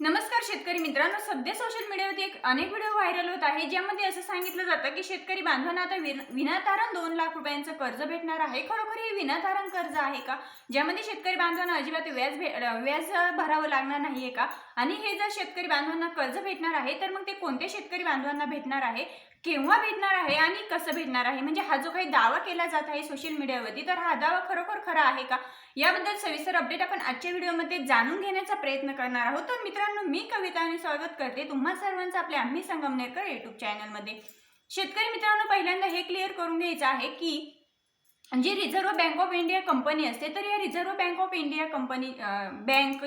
नमस्कार शेतकरी मित्रांनो सध्या सोशल मीडियावरती एक अनेक व्हिडिओ व्हायरल होत आहे ज्यामध्ये असं सांगितलं जातं की शेतकरी बांधवांना आता विन- विनातारण दोन लाख रुपयांचं कर्ज भेटणार आहे. खरोखर हे विनातारण कर्ज आहे का? ज्यामध्ये शेतकरी बांधवांना अजिबात व्याज भे व्याज भरावं लागणार नाहीये का? आणि हे जर शेतकरी बांधवांना कर्ज भेटणार आहे तर मग ते कोणत्या शेतकरी बांधवांना भेटणार आहे? केव्हा भेटणार आहे आणि कसं भेटणार आहे? म्हणजे हा जो काही दावा केला जात आहे सोशल मीडियावरती तर हा दावा खरोखर खरा आहे का? याबद्दल सविस्तर अपडेट आपण आजच्या व्हिडिओमध्ये जाणून घेण्याचा प्रयत्न करणार आहोत. तर मित्रांनो मी कविता आणि स्वागत करते तुम्हा सर्वांचं आपल्या आम्ही संगमनेरकर युट्यूब चॅनलमध्ये शेतकरी मित्रांनो पहिल्यांदा हे क्लिअर करून घ्यायचं आहे की जी reserve bank of India company असते तर या reserve bank of India company bank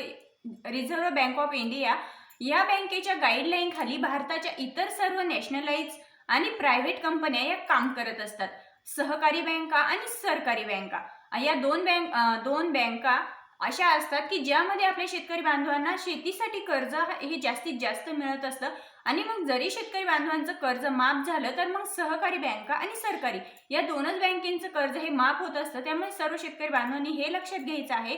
reserve bank of India या बँकेच्या गाईडलाईन खाली भारताच्या इतर सर्व नॅशनलाइज आणि प्रायव्हेट कंपन्या या काम करत असतात. सहकारी बँका आणि सरकारी बँका. या दोन बँक दोन बँका अशा असतात की ज्यामध्ये आपल्या शेतकरी बांधवांना शेतीसाठी कर्ज हे जास्तीत जास्त मिळत असतं. आणि मग जरी शेतकरी बांधवांचं कर्ज माफ झालं तर मग सहकारी बँका आणि सरकारी या दोनच बँकेचं कर्ज हे माफ होत असतं. त्यामुळे सर्व शेतकरी बांधवांनी हे लक्षात घ्यायचं आहे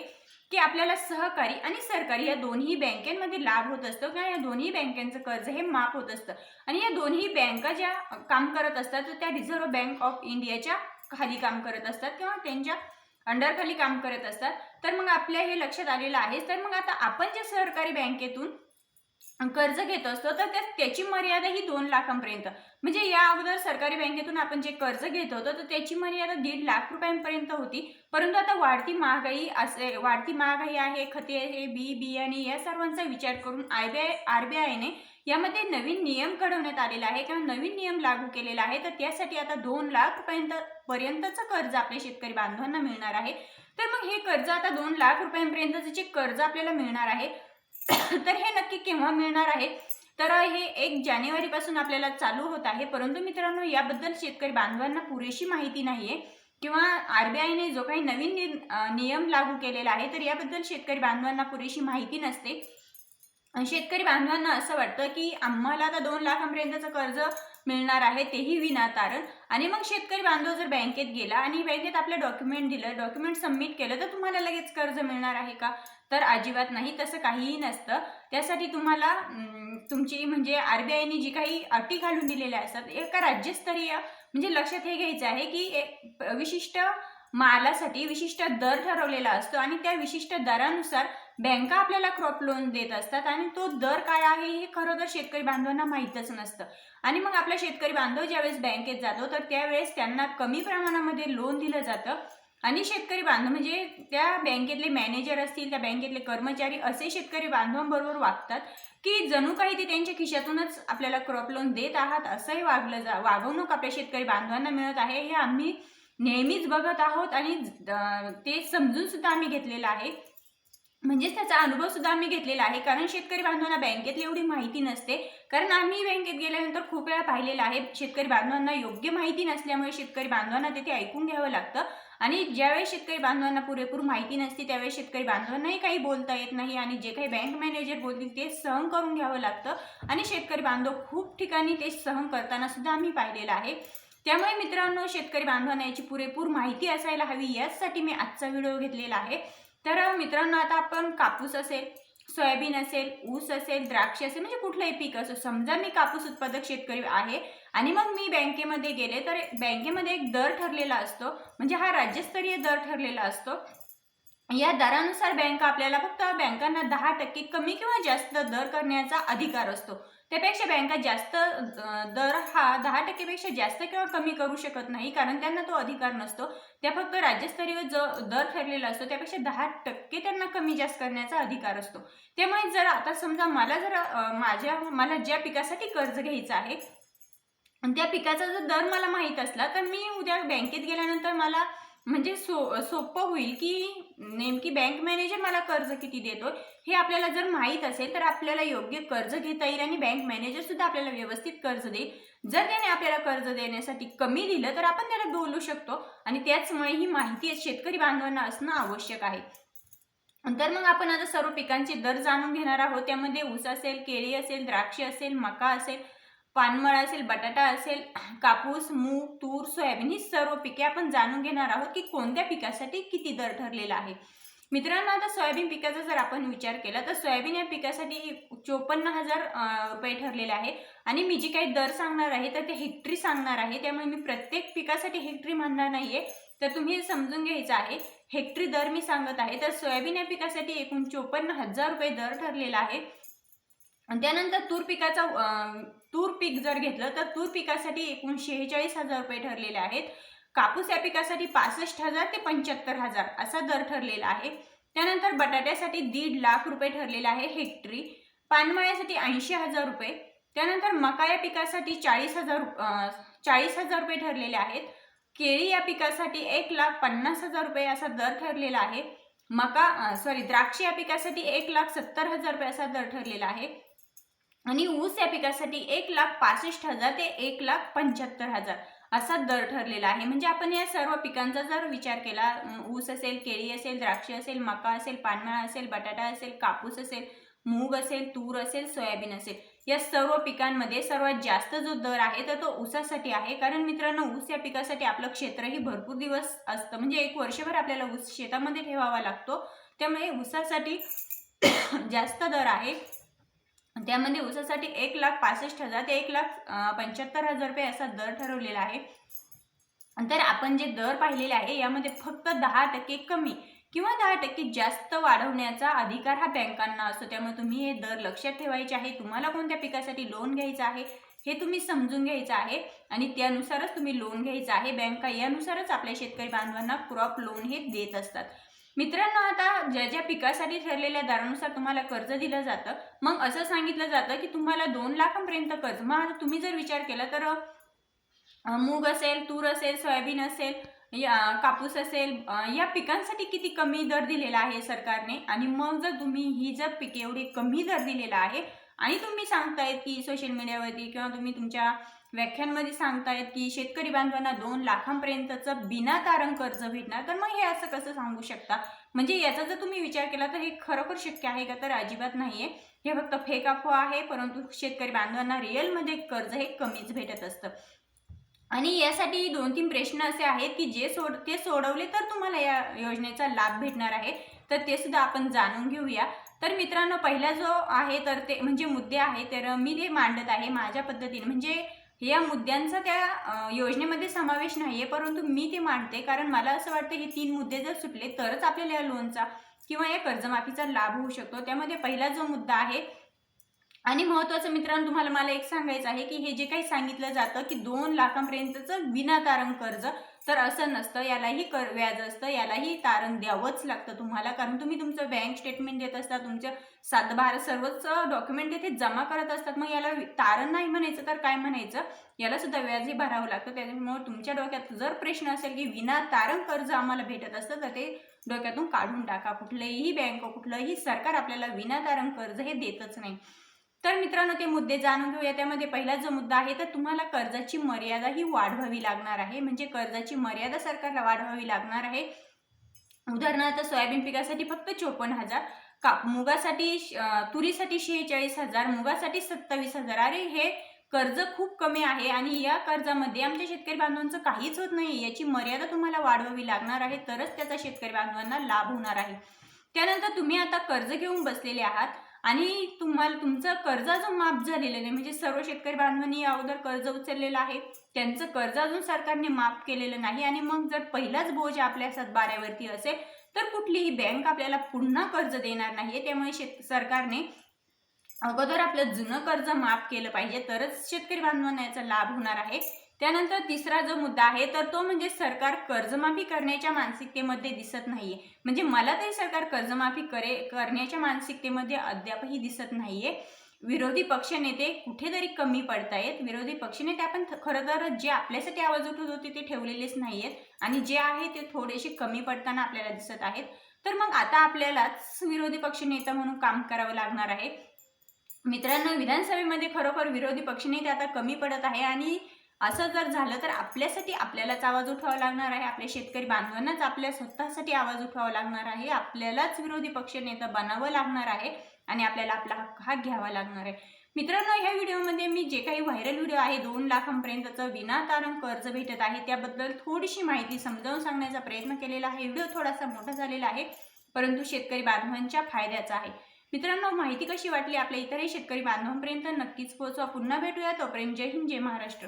की आपल्याला सहकारी आणि सरकारी या दोन्ही बँकेमध्ये लाभ होत असतो किंवा या दोन्ही बँकेचं कर्ज हे माफ होत असतं. आणि या दोन्ही बँका ज्या काम करत असतात तर त्या रिझर्व्ह बँक ऑफ इंडियाच्या खाली काम करत असतात किंवा त्यांच्या अंडरखाली काम करत असतात. तर मग आपल्या हे लक्षात आलेलं आहे तर मग आता आपण ज्या सहकारी बँकेतून कर्ज घेत असतो तर त्या- त्याची मर्यादा ही दोन लाखांपर्यंत. म्हणजे या अगोदर सरकारी बँकेतून आपण जे कर्ज घेत होतो तर त्याची मर्यादा दीड लाख रुपयांपर्यंत होती. परंतु आता वाढती महागाई असे वाढती महागाई आहे खते आहे बी बियाणे या सर्वांचा विचार करून I B I R B आयने यामध्ये नवीन नियम घडवण्यात आलेला आहे. किंवा नवीन नियम लागू केलेला आहे. तर त्यासाठी आता दोन लाख रुपयांत पर्यंतचं कर्ज आपल्या शेतकरी बांधवांना मिळणार आहे. तर मग हे कर्ज आता दोन लाख रुपयांपर्यंतचं जे कर्ज आपल्याला मिळणार आहे तर हे नक्की केव्हा मिळणार आहे? तर हे एक जानेवारीपासून आपल्याला चालू होत आहे. परंतु मित्रांनो याबद्दल शेतकरी बांधवांना पुरेशी माहिती नाहीये. किंवा आर बी आयने जो काही नवीन नियम लागू केलेला आहे तर याबद्दल शेतकरी बांधवांना पुरेशी माहिती नसते. शेतकरी बांधवांना असं वाटतं की आम्हाला आता दोन लाखांपर्यंतचं कर्ज मिळणार आहे तेही विनातारण आणि मग शेतकरी बांधव जर बँकेत गेला आणि बँकेत आपलं डॉक्युमेंट दिलं डॉक्युमेंट सबमिट केलं तर तुम्हाला लगेच कर्ज मिळणार आहे का? तर अजिबात नाही तसं काहीही नसतं. त्यासाठी तुम्हाला तुमची म्हणजे आर बी आयने जी काही अटी घालून दिलेल्या असतात एका राज्यस्तरीय म्हणजे लक्षात हे घ्यायचं आहे की एक विशिष्ट मालासाठी विशिष्ट दर ठरवलेला असतो आणि त्या विशिष्ट दरानुसार बँका आपल्याला क्रॉप लोन देत असतात आणि तो दर काय आहे हे खरं तर शेतकरी बांधवांना माहीतच नसतं. आणि मग आपला शेतकरी बांधव ज्यावेळेस बँकेत जातो तर त्यावेळेस त्यांना कमी प्रमाणामध्ये लोन दिलं जातं. आणि शेतकरी बांधव म्हणजे त्या बँकेतले मॅनेजर असतील त्या बँकेतले कर्मचारी असे शेतकरी बांधवांबरोबर वागतात की जणू काही ते त्यांच्या खिशातूनच आपल्याला क्रॉप लोन देत आहात असंही वागलं जा वागवणूक आपल्या शेतकरी बांधवांना मिळत आहे हे आम्ही नेहमीच बघत आहोत आणि ते समजून सुद्धा आम्ही घेतलेलं आहे. म्हणजेच त्याचा अनुभव सुद्धा आम्ही घेतलेला आहे. कारण शेतकरी बांधवांना बँकेतली एवढी माहिती नसते. कारण आम्ही बँकेत गेल्यानंतर खूप वेळा पाहिलेलं आहे शेतकरी बांधवांना योग्य माहिती नसल्यामुळे शेतकरी बांधवांना तिथे ऐकून घ्यावं लागतं. आणि ज्यावेळेस शेतकरी बांधवांना पुरेपूर माहिती नसते त्यावेळेस शेतकरी बांधवांनाही काही बोलता येत नाही आणि जे काही बँक मॅनेजर बोलतील ते सहन करून घ्यावं लागतं. आणि शेतकरी बांधव खूप ठिकाणी ते सहन करताना सुद्धा आम्ही पाहिलेलं आहे. त्यामुळे मित्रांनो शेतकरी बांधवांना याची पुरेपूर माहिती असायला हवी. याचसाठी मी आजचा व्हिडिओ घेतलेला आहे. तर मित्रांनो आता आपण कापूस असेल सोयाबीन असेल ऊस असेल द्राक्ष असेल म्हणजे कुठलंही पीक असो समजा मी कापूस उत्पादक शेतकरी आहे आणि मग मी बँकेमध्ये गेले तर बँकेमध्ये एक दर ठरलेला असतो म्हणजे हा राज्यस्तरीय दर ठरलेला असतो. या दरानुसार बँक आपल्याला फक्त बँकांना दहा टक्के कमी किंवा जास्त दर करण्याचा अधिकार असतो. त्यापेक्षा बँका जास्त दर हा दहा टक्केपेक्षा जास्त किंवा कमी करू शकत नाही कारण त्यांना तो अधिकार नसतो. त्या फक्त राज्यस्तरीय जो दर ठरलेला असतो त्यापेक्षा दहा टक्के त्यांना कमी जास्त करण्याचा अधिकार असतो. त्यामुळे जर आता समजा मला जर माझ्या मला ज्या पिकासाठी कर्ज घ्यायचं आहे त्या पिकाचा जर दर मला माहीत असला तर मी उद्या बँकेत गेल्यानंतर मला म्हणजे सो सोपं होईल की नेमकी बँक मॅनेजर मला कर्ज किती देतो हे आपल्याला जर माहीत असेल तर आपल्याला योग्य कर्ज घेता येईल आणि बँक मॅनेजर सुद्धा आपल्याला व्यवस्थित कर्ज देईल. जर त्याने आपल्याला कर्ज देण्यासाठी कमी दिलं तर आपण त्याला बोलू शकतो आणि त्याचमुळे ही माहिती शेतकरी बांधवांना असणं आवश्यक आहे. तर मग आपण आता सर्व पिकांचे दर जाणून घेणार आहोत. त्यामध्ये ऊस असेल केळी असेल द्राक्ष असेल मका असेल पानमळ असेल बटाटा असेल कापूस मूग तूर सोयाबीन ही सर्व पिके आपण जाणून घेणार आहोत की कोणत्या पिकासाठी किती दर ठरलेला आहे. मित्रांनो आता सोयाबीन पिकाचा जर आपण विचार केला तर सोयाबीन या पिकासाठी चोपन्न हजार रुपये ठरलेले आहे. आणि मी जी काही दर सांगणार आहे तर ते हेक्टरी सांगणार आहे. त्यामुळे मी प्रत्येक पिकासाठी हेक्टरी म्हणणार नाहीये. तर तुम्ही हे समजून घ्यायचं आहे. हेक्टरी दर मी सांगत आहे. तर सोयाबीन या पिकासाठी एकूण चोपन्न हजार रुपये दर ठरलेला आहे. त्यानंतर तूर पिकाचा तूर पीक जर घेतलं तर तूर पिकासाठी एकूण शेहेचाळीस हजार रुपये ठरलेले आहेत. कापूस या पिकासाठी पासष्ट हजार ते पंच्याहत्तर हजार असा दर ठरलेला आहे. त्यानंतर बटाट्यासाठी दीड लाख रुपये ठरलेला आहे हेक्टरी. पानमळ्यासाठी ऐंशी हजार रुपये. त्यानंतर मका या पिकासाठी चाळीस हजार चाळीस हजार रुपये ठरलेले आहेत. केळी या पिकासाठी एक लाख पन्नास हजार रुपये असा दर ठरलेला आहे. मका सॉरी द्राक्ष या पिकासाठी एक लाख सत्तर हजार रुपये असा दर ठरलेला आहे. आणि ऊस या पिकासाठी एक लाख पासष्ट हजार ते एक लाख पंच्याहत्तर हजार असा दर ठरलेला आहे. म्हणजे आपण या सर्व पिकांचा जर विचार केला ऊस असेल केळी असेल द्राक्ष असेल मका असेल पानमळा असेल बटाटा असेल कापूस असेल मूग असेल तूर असेल सोयाबीन असेल या सर्व पिकांमध्ये सर्वात जास्त जो दर आहे तर तो ऊसासाठी आहे. कारण मित्रांनो ऊस या पिकासाठी आपलं क्षेत्रही भरपूर दिवस असतं. म्हणजे एक वर्षभर आपल्याला ऊस शेतामध्ये ठेवावा लागतो. त्यामुळे ऊसासाठी जास्त दर आहे. त्यामध्ये ऊसासाठी एक लाख पासष्ट हजार ते एक लाख पंच्याहत्तर हजार रुपये असा दर ठरवलेला आहे. तर आपण जे दर पाहिलेले आहे यामध्ये फक्त दहा टक्के कमी किंवा दहा टक्के जास्त वाढवण्याचा अधिकार हा बँकांना असतो. त्यामुळे तुम्ही हे दर लक्षात ठेवायचे आहे. तुम्हाला कोणत्या पिकासाठी लोन घ्यायचं आहे हे तुम्ही समजून घ्यायचं आहे आणि त्यानुसारच तुम्ही लोन घ्यायचं आहे. बँका यानुसारच आपल्या शेतकरी बांधवांना क्रॉप लोन हे देत असतात. मित्रांनो आता ज्या ज्या पिकासाठी ठरलेल्या दरानुसार तुम्हाला कर्ज दिलं जातं मग असं सांगितलं जातं की तुम्हाला दोन लाखांपर्यंत कर्ज. मग आता तुम्ही जर विचार केला तर मूग असेल तूर असेल सोयाबीन असेल या कापूस असेल या पिकांसाठी किती कमी दर दिलेला आहे सरकारने? आणि मग जर तुम्ही ही जर पिके एवढी कमी दर दिलेला आहे आणि तुम्ही सांगतायत की सोशल मीडियावरती किंवा तुम्ही तुमच्या व्याख्यांमध्ये सांगतायत की शेतकरी बांधवांना दोन लाखांपर्यंतचं बिना तारण कर्ज भेटणार. तर मग हे असं कसं सांगू शकता? म्हणजे याचा जर तुम्ही विचार केला तर हे खरोखर शक्य आहे का? तर अजिबात नाही आहे हे फक्त फेक अफवा आहे परंतु शेतकरी बांधवांना रिअलमध्ये कर्ज हे कमीच भेटत असतं. आणि यासाठी दोन तीन प्रश्न असे आहेत की जे सोड ते सोडवले तर तुम्हाला या योजनेचा लाभ भेटणार आहे. तर ते सुद्धा आपण जाणून घेऊया. तर मित्रांनो पहिला जो आहे तर ते म्हणजे मुद्दे आहे तर मी ते मांडत आहे माझ्या पद्धतीने. म्हणजे या मुद्द्यांचा त्या योजनेमध्ये समावेश नाही आहे परंतु मी ते मांडते. कारण मला असं वाटतं हे तीन मुद्दे जर सुटले तरच आपल्याला या लोनचा किंवा या कर्जमाफीचा लाभ होऊ शकतो. त्यामध्ये पहिला जो मुद्दा आहे आणि महत्त्वाचं मित्रांनो तुम्हाला मला एक सांगायचं आहे की हे जे काही सांगितलं जातं की दोन लाखांपर्यंतचं विनाकारण कर्ज तर असं नसतं यालाही कर व्याज असतं यालाही तारण द्यावंच लागतं तुम्हाला. कारण तुम्ही तुमचं बँक स्टेटमेंट देत असता तुमचं सातबार सर्वच डॉक्युमेंट तिथे जमा करत असतात मग याला तारण नाही म्हणायचं तर काय म्हणायचं? याला सुद्धा व्याजही भरावं लागतं. त्याच्यामुळे तुमच्या डोक्यात जर प्रश्न असेल की विना तारण कर्ज आम्हाला भेटत असतं तर ते डोक्यातून काढून टाका. कुठलंही बँक कुठलंही सरकार आपल्याला विनातारण कर्ज हे देतच नाही. तर मित्रांनो ते मुद्दे जाणून घेऊया. त्यामध्ये पहिला जो मुद्दा आहे तर तुम्हाला कर्जाची मर्यादा ही वाढवावी लागणार आहे. म्हणजे कर्जाची मर्यादा सरकारला वाढवावी लागणार आहे. उदाहरणार्थ सोयाबीन पिकासाठी फक्त चोपन्न हजार काप मुगासाठी तुरीसाठी शेहेचाळीस हजार मुगासाठी सत्तावीस हजार. अरे हे कर्ज खूप कमी आहे आणि या कर्जामध्ये आमच्या शेतकरी बांधवांचं काहीच होत नाही याची मर्यादा तुम्हाला वाढवावी लागणार आहे तरच त्याचा शेतकरी बांधवांना लाभ होणार आहे. त्यानंतर तुम्ही आता कर्ज घेऊन बसलेले आहात. आणि तुम्हाला तुमचं कर्ज अजून माफ झालेलं नाही. म्हणजे सर्व शेतकरी बांधवांनी अगोदर कर्ज उचललेलं आहे. त्यांचं कर्ज अजून सरकारने माफ केलेलं नाही. आणि मग जर पहिलाच बोज आपल्या सातबाऱ्यावरती असेल तर कुठलीही बँक आपल्याला पुन्हा कर्ज देणार नाही त्यामुळे शेत सरकारने अगोदर आपलं जुनं कर्ज माफ केलं पाहिजे. तरच शेतकरी बांधवांना याचा लाभ होणार आहे. त्यानंतर तिसरा जो मुद्दा आहे तर तो म्हणजे सरकार कर्जमाफी करण्याच्या मानसिकतेमध्ये दिसत नाहीये. म्हणजे मला तरी सरकार कर्जमाफी करे करण्याच्या मानसिकतेमध्ये अद्यापही दिसत नाहीये. विरोधी पक्षनेते कुठेतरी कमी पडतायत. विरोधी पक्षनेते आपण थ- खरं तर जे आपल्यासाठी आवाज उठत होते ते ठेवलेलेच नाहीयेत. आणि जे आहे ते थोडेसे कमी पडताना आपल्याला दिसत आहेत. तर मग आता आपल्यालाच विरोधी पक्षनेता म्हणून काम करावं लागणार आहे. मित्रांनो विधानसभेमध्ये खरोखर विरोधी पक्षनेते आता कमी पडत आहे आणि असं जर झालं तर आपल्यासाठी आपल्यालाच आवाज उठवावा लागणार आहे. आपल्या शेतकरी बांधवांनाच आपल्या स्वतःसाठी आवाज उठवावा लागणार आहे. आपल्यालाच विरोधी पक्ष नेता बनावं लागणार आहे आणि आपल्याला आपला हक्क हा घ्यावा लागणार आहे. मित्रांनो ह्या व्हिडिओमध्ये मी जे काही व्हायरल व्हिडिओ आहे दोन लाखांपर्यंतचं विनातारण कर्ज भेटत आहे त्याबद्दल थोडीशी माहिती समजावून सांगण्याचा प्रयत्न केलेला आहे. व्हिडिओ थोडासा मोठा झालेला आहे परंतु शेतकरी बांधवांच्या फायद्याचा आहे. मित्रांनो माहिती कशी वाटली आपल्या इतरही शेतकरी बांधवांपर्यंत नक्कीच पोहोचवा. पुन्हा भेटूया. तोपर्यंत जय हिंद जय महाराष्ट्र.